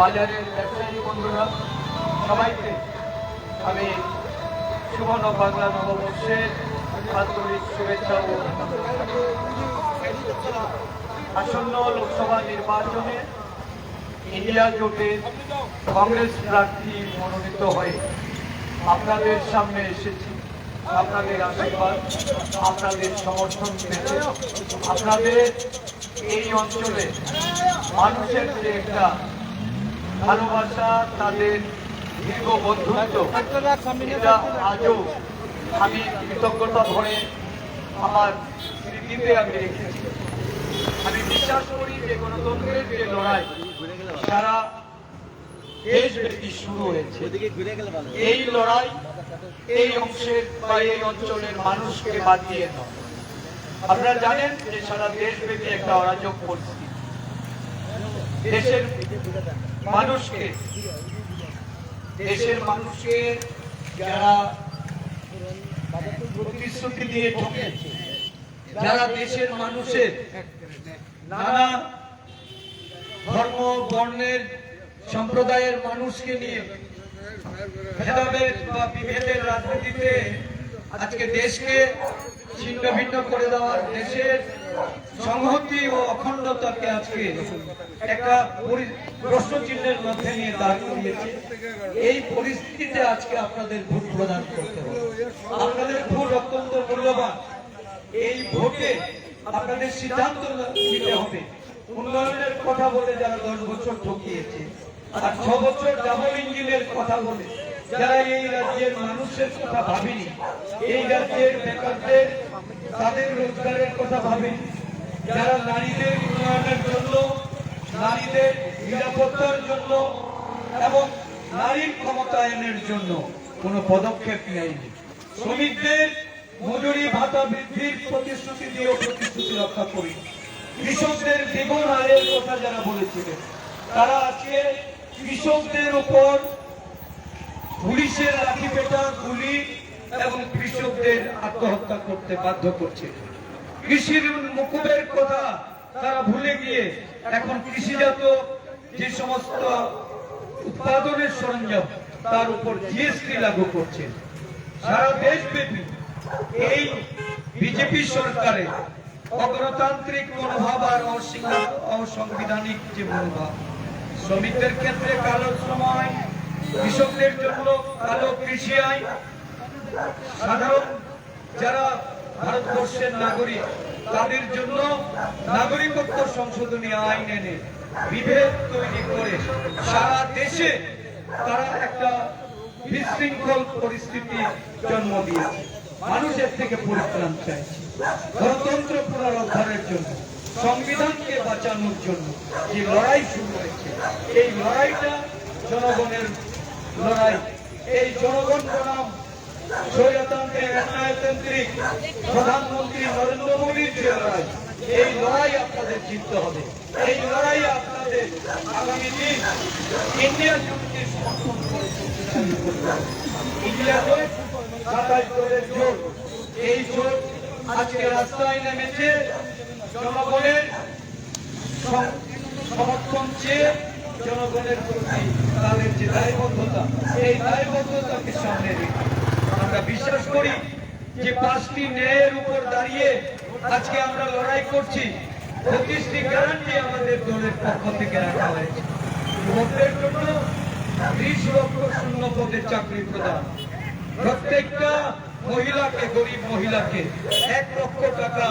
বাজারের ব্যবসায়ী বন্ধুরা, সবাইকে আমি শুভ বাংলা নববর্ষের আন্তরিক শুভেচ্ছা ও আসন্ন লোকসভা নির্বাচনে ইন্ডিয়া জোটের কংগ্রেস প্রার্থী মনোনীত হয়ে আপনাদের সামনে এসেছি। আপনাদের আশীর্বাদ, আপনাদের সমর্থন পেতে। আপনাদের এই অঞ্চলে মানুষের যে একটা ভালোবাসা তাদের দীর্ঘ বন্ধুত্ব। আজও আমি কৃতজ্ঞতা ভরে আমার স্মৃতিতে আমি রেখেছি। আমি বিশ্বাস করি যে গণতন্ত্রের যে লড়াই, সারা দেশব্যাপী শুরু হয়েছে। এই লড়াই এই অংশের বা এই অঞ্চলের মানুষকে বাদ দিয়ে নয় আপনারা জানেন যে সারা দেশব্যাপী একটা অরাজক পরিস্থিতি। দেশের মানুষকে, দেশের মানুষকে যারা প্রতিশ্রুতি দিয়ে ঠকেছে যারা দেশের মানুষের নানা ধর্ম, বর্ণের, সম্প্রদায়ের মানুষকে নিয়ে ভেদাভেদ বা বিভেদের রাজনীতিতে আজকে দেশকে ছিন্ন ভিন্ন করে দেওয়ার দেশের সংহতি ও অখণ্ডতাকে আজকে একটা পরি- প্রশ্নচিহ্নের মধ্যে নিয়ে দাঁড় করিয়েছে। এই পরিস্থিতিতে আজকে আপনাদের ভোট প্রদান করতে হবে। আপনাদের ভোট অত্যন্ত মূল্যবান। এই ভোটে আপনাদের সিদ্ধান্ত নিতে হবে। উন্নয়নের কথা বলে যারা দশ বছর ঠকিয়েছে আর ছ বছর ডাবল ইঞ্জিনের কথা বলে, যারা এই রাজ্যের মানুষের কথা ভাবেনি, এই রাজ্যের বেকারদের তাদের রোজগারের কথা ভাবেনি যারা নারীদের উন্নয়নের জন্য, নারীদের নিরাপত্তার জন্য এবং নারীর ক্ষমতায়নের জন্য কোনো পদক্ষেপ নেয়নি শ্রমিকদের মজুরি ভাতা বৃদ্ধির প্রতিশ্রুতি দিয়ে প্রতিশ্রুতি রক্ষা করি। কৃষকদের দ্বিগুণ আয়ের কথা যারা বলেছিলেন, তারা আজকে কৃষকদের উপর পুলিশের লাঠি পেটা গুলি এবং কৃষকদের আত্মহত্যা করতে বাধ্য করছে। কৃষির মুকুবের কথা তারা ভুলে গিয়ে এখন কৃষিজাত যে সমস্ত উৎপাদনের সরঞ্জাম, তার উপর জিএসটি লাগু করছে। সারা দেশব্যাপী এই বিজেপি সরকারের অগণতান্ত্রিক মনোভাব আর অসংবিধান- অসাংবিধানিক যে মনোভাব, শ্রমিকদের ক্ষেত্রে কালো সময় কৃষকদের জন্য কালো কৃষি আইন সাধারণ যারা ভারতবর্ষের নাগরিক, তাদের জন্য নাগরিকত্ব সংশোধনী আইন এনে বিভেদ তৈরি করে সারা দেশে তারা একটা বিশৃঙ্খল পরিস্থিতি জন্ম দিয়েছে। মানুষের থেকে পরিত্রাণ চাইছে। গণতন্ত্র পুনরুদ্ধারের জন্য, সংবিধানকে বাঁচানোর জন্য যে লড়াই শুরু হয়েছে, এই লড়াইটা জনগণের লড়াই। এই জনগণ বনাম স্বৈরতান্ত্রিক ন্যায়তান্ত্রিক প্রধানমন্ত্রী নরেন্দ্র মোদীর যে লড়াই, এই লড়াই আপনাদের জিততে হবে। এই লড়াই আপনাদের আগামী দিন ইন্ডিয়া জোটকে সমর্থন করে ইন্ডিয়া সাতাশ দলের জোট। এই জোট আজকে রাস্তায় নেমেছে জনগণের সম- সমর্থন চেয়ে জনগণের প্রতি তাদের যে দায়বদ্ধতা, এই দায়বদ্ধতাকে সামনে রেখে করি যে পাঁচটি ন্যায়ের উপর দাঁড়িয়ে আজকে আমরা লড়াই করছি পঁচিশটি গ্যারান্টি আমাদের দলের পক্ষ থেকে রাখা হয়েছে। যুবকদের জন্য ত্রিশ লক্ষ শূন্য পদের চাকরি প্রদান। প্রত্যেকটা মহিলাকে, গরিব মহিলাকে এক লক্ষ টাকা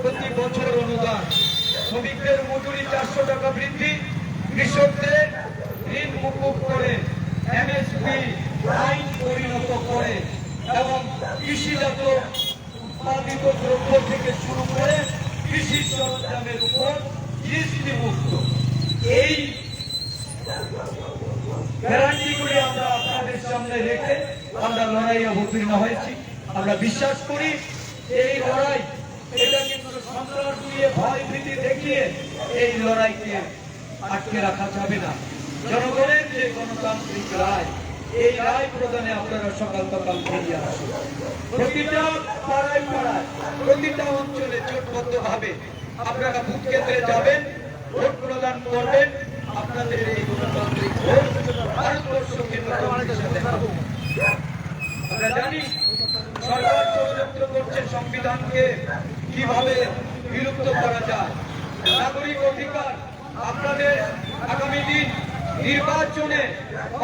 প্রতি বছর অনুদান। শ্রমিকদের মজুরি চারশো টাকা বৃদ্ধি। কৃষকদের ঋণ মুকুব করে এমএসপি আইন পরিণত কৃষিজাত উৎপাদিত দ্রব্য থেকে শুরু করে কৃষি সরঞ্জামের উপর জিএসটি মুক্ত এই গ্যারান্টিগুলি আমরা আপনাদের সামনে রেখে আমরা লড়াই অবতীর্ণ হয়েছি। আমরা বিশ্বাস করি এই লড়াই, এটা কিন্তু সন্ত্রাস দিয়ে ভয় ভীতি দেখিয়ে এই লড়াইকে আটকে রাখা যাবে না। জনগণের যে গণতান্ত্রিক রায় এই রায় প্রদানে আপনারা সকাল সকাল বেরিয়ে আসুন। প্রতিটা পাড়ায় পাড়ায়, প্রতিটা অঞ্চলে জোটবদ্ধ ভাবে আপনারা ভোট কেন্দ্রে যাবেন, ভোট প্রদান করবেন, আপনাদের এই গণতান্ত্রিক ভারতবর্ষকে আমরা জানি সরকার ষড়যন্ত্র করছে সংবিধানকে, কীভাবে বিলুপ্ত করা যায়। নাগরিক অধিকার আপনাদের আগামী দিন নির্বাচনে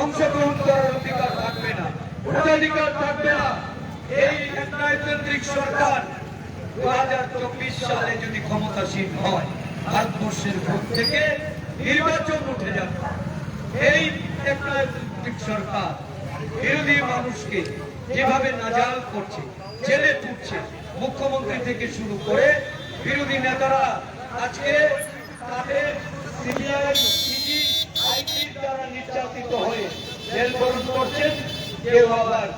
অংশগ্রহণ করার অধিকার থাকবে না। ভোটাধিকার থাকবে না। এই একনায়কতান্ত্রিক সরকার দু হাজার চব্বিশ সালে যদি ক্ষমতাসীন হয়, ভারতবর্ষের ভোট থেকে নির্বাচন উঠে যাবে। এই একনায়কতান্ত্রিক সরকার বিরোধী মানুষকে যেভাবে নাজাল করছে, জেলে পুড়ছে মুখ্যমন্ত্রী থেকে শুরু করে বিরোধী নেতারা আজকে তাদের সিনিয়র দ্বারা নির্যাতিত হয়ে জেল বরণ করছেন, কেউ আবার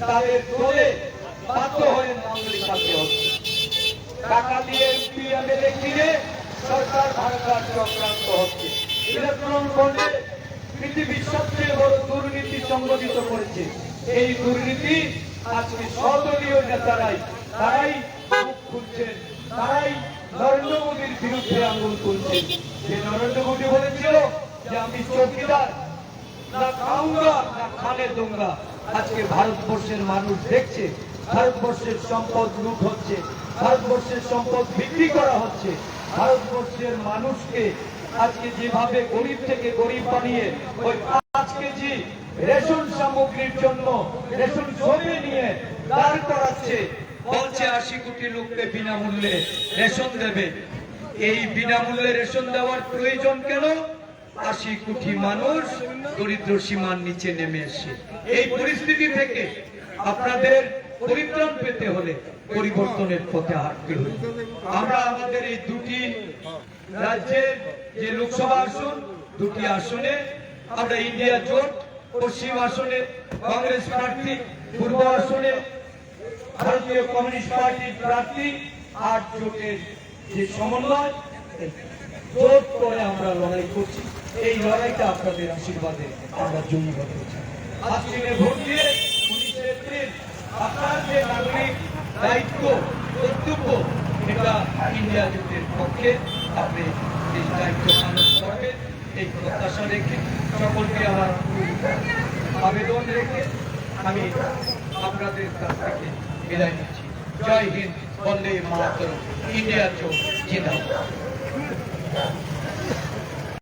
তাদের দলে বাধ্য হয়ে নাম লেখাতে হচ্ছে। টাকা দিয়ে এমপি কিনে সরকার ভাঙার চক্রান্ত হচ্ছে। ইলেকট্রন বন্ডে পৃথিবীর সবচেয়ে বড় দুর্নীতি সংগঠিত করেছে। এই দুর্নীতি আজকে সদলীয় নেতারাই, তারাই মুখ খুলছেন, তারাই নরেন্দ্র মোদীর বিরুদ্ধে আঙুল তুলছেন। যে নরেন্দ্র মোদী বলেছিল যে আমি চৌকিদার, না খাউঙ্গা না খানে দুঙ্গা আজকে ভারতবর্ষের মানুষ দেখছে, ভারতবর্ষের সম্পদ লুট হচ্ছে, ভারতবর্ষের সম্পদ বিক্রি করা হচ্ছে। ভারতবর্ষের মানুষকে আজকে যেভাবে গরিব থেকে গরিব বানিয়ে ওই রেশন সামগ্রীর জন্য রেশন ছবি নিয়ে দাঁড় করাচ্ছে বলছে আশি কোটি লোককে বিনামূল্যে রেশন দেবে। এই বিনামূল্যে রেশন দেওয়ার প্রয়োজন কেন? আশি কোটি মানুষ দরিদ্র সীমার নিচে নেমে এসে এই পরিস্থিতি থেকে আপনাদের পরিত্রাণ পেতে হলে পরিবর্তনের পথে হাঁটতে হবে আমরা আমাদের এই দুটি রাজ্যের যে লোকসভা আসন, দুটি আসনে, আমরা ইন্ডিয়া জোট, পশ্চিম আসনে কংগ্রেস প্রার্থী, পূর্ব আসনে ভারতীয় কমিউনিস্ট পার্টির প্রার্থী আট জোটের যে সমন্বয়, জোট করে আমরা লড়াই করছি। এই লড়াইটা আপনাদের আশীর্বাদে আমরা জয়ী হতে চাই দায়িত্ব, কর্তব্য ইন্ডিয়া পক্ষে আপনি দায়িত্ব এই প্রত্যাশা রেখে সকলকে আমার আবেদন রেখে আমি আপনাদের কাছ থেকে বিদায় নিচ্ছি। জয় হিন্দ, বন্দে মাতরম, ইন্ডিয়া জোট জিন্দাবাদ।